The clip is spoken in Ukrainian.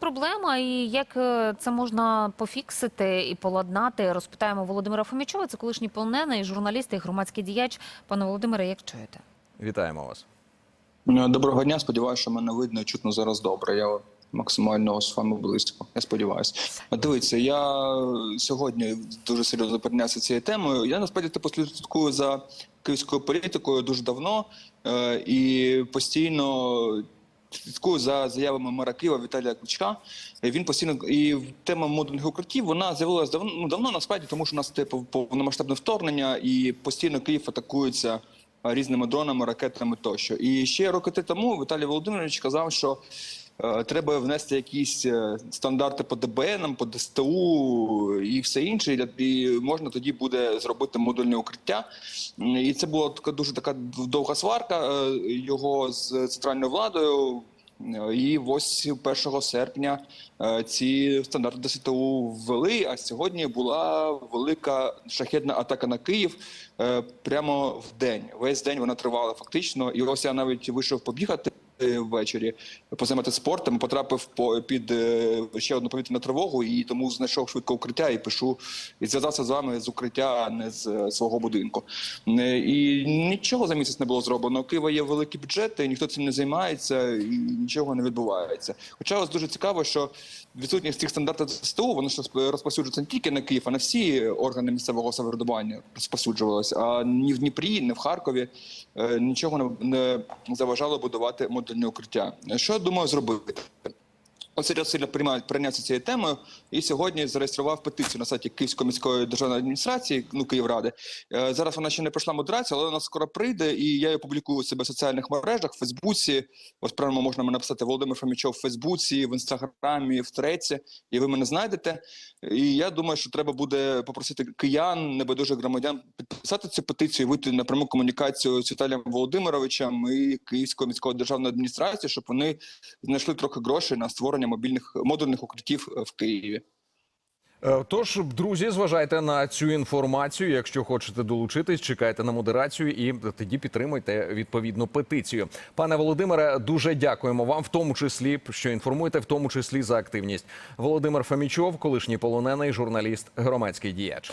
проблема і як е, це можна пофіксити і поладнати? Розпитаємо Володимира Фомічова. Це колишній полонений, журналіст і громадський діяч. Пане Володимире, як чуєте? Вітаємо вас. Е, Доброго дня. Сподіваюся, що мене видно і чутно зараз добре. Я максимально з вами близько. Я сподіваюся. Дивіться, я сьогодні дуже серйозно перейнявся цією темою. Я насправді типу слідкую за київською політикою дуже давно е, і постійно. Слідкую за заявами мера Києва Віталія Кличка. Е, Він постійно і тема модульних укриттів вона з'явилася давно ну, давно насправді, тому що у нас повномасштабне вторгнення, і постійно Київ атакується різними дронами, ракетами тощо. І ще роки тому Віталій Володимирович сказав, що е, треба внести якісь е, стандарти по ДБНам, по ДСТУ і все інше, і можна тоді буде зробити модульне укриття. І це була така дуже така довга сварка е, його з центральною владою. Е, І ось 1 серпня е, ці стандарти ДСТУ ввели. А сьогодні була велика шахедна атака на Київ е, прямо в день. Весь день вона тривала фактично. І ось я навіть вийшов побігати. Е, Ввечері позаймати спортом, потрапив по під е, ще одну повітряну тривогу, і тому знайшов швидко укриття і пишу і зв'язався з вами з укриття, а не з е, свого будинку. І нічого за місяць не було зроблено. У Києва є великі бюджети, ніхто цим не займається, і нічого не відбувається. Хоча ось дуже цікаво, що відсутність цих стандартів СТУ воно ж розповсюджується не тільки на Київ, а на всі органи місцевого самоврядування розповсюджувалося. А ні в Дніпрі, ні в Харкові нічого не, заважало будувати модульні укриття. Що я думаю зробити? От серйозно сильно приймають прийнятися цією темою, і сьогодні зареєстрував петицію на сайті Київської міської державної адміністрації, ну Київради. Е, Зараз вона ще не пройшла модерацію, але вона скоро прийде, і я її публікую у себе в соціальних мережах, в Фейсбуці. Ось прямо можна мене написати Володимир Фомічов в Фейсбуці, в інстаграмі, в Треці, і ви мене знайдете. І я думаю, що треба буде попросити киян, небайдужих громадян підписати цю петицію, вийти на пряму комунікацію з Віталієм Володимировичем і Київською міською державною адміністрацією, щоб вони знайшли трохи грошей на створення мобільних модульних укриттів е, в Києві. Е, Тож, друзі, зважайте на цю інформацію. Якщо хочете долучитись, чекайте на модерацію і тоді підтримуйте відповідну петицію. Пане Володимире, дуже дякуємо вам, в тому числі, що інформуєте, в тому числі за активність. Володимир Фомічов, колишній полонений журналіст, громадський діяч.